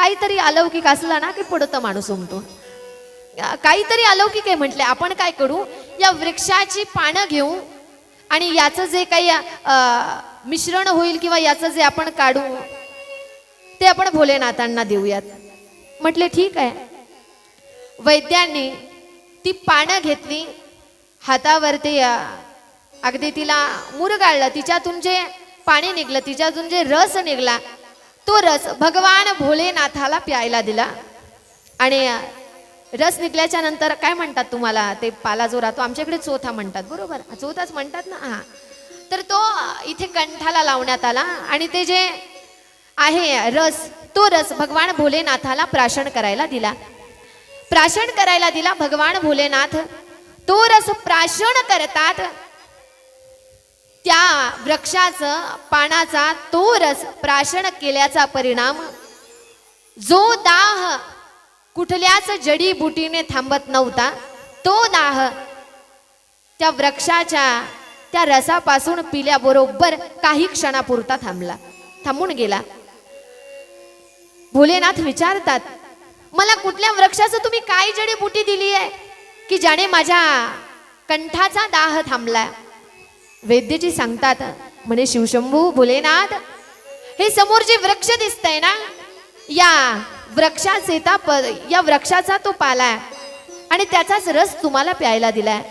काहीतरी अलौकिक असला ना की पडतं माणूस उमटून काहीतरी अलौकिक आहे म्हटले आपण काय करू? या वृक्षाची पानं घेऊ आणि याचं जे काही मिश्रण होईल किंवा याचं जे आपण काढू ते आपण भोलेनाथांना देऊयात. म्हटले ठीक आहे. वैद्यांनी ती पानं घेतली हातावरती ते अगदी तिला मुरगाळलं तिच्यातून जे पाणी निघलं तिच्यातून जे रस निघला तो रस भगवान भोलेनाथाला प्यायला दिला. आणि रस निघल्याच्या नंतर काय म्हणतात तुम्हाला? ते पाला जो राहतो आमच्याकडे चोथा म्हणतात बरोबर? चोथाच म्हणतात ना? हा. तर तो इथे कंठाला लावण्यात आला आणि ते जे आहे रस तो रस भगवान भोलेनाथाला प्राशन करायला दिला. प्राशन करायला दिला भगवान भोलेनाथ. तो रस प्राशन करतात. वृक्षाचं पानाचा तो रस प्राशन केल्याचा परिणाम जो दाह कुठल्याच जडीबुटीने थांबत नव्हता तो दाह त्या वृक्षाच्या त्या रसापासून पिल्याबरोबर काही क्षणापुरता थांबला थांबून गेला. भोलेनाथ विचारतात मला कुठल्या वृक्षाचं तुम्ही काय जडीबुटी दिली आहे की ज्याने माझ्या कंठाचा दाह थांबला? वैद्यजी सांगतात म्हणे शिवशंभू भोलेनाथ हे समोर जे वृक्ष दिसतंय ना या वृक्षाचे या वृक्षाचा तो पाला आहे आणि त्याचाच रस तुम्हाला प्यायला दिलाय.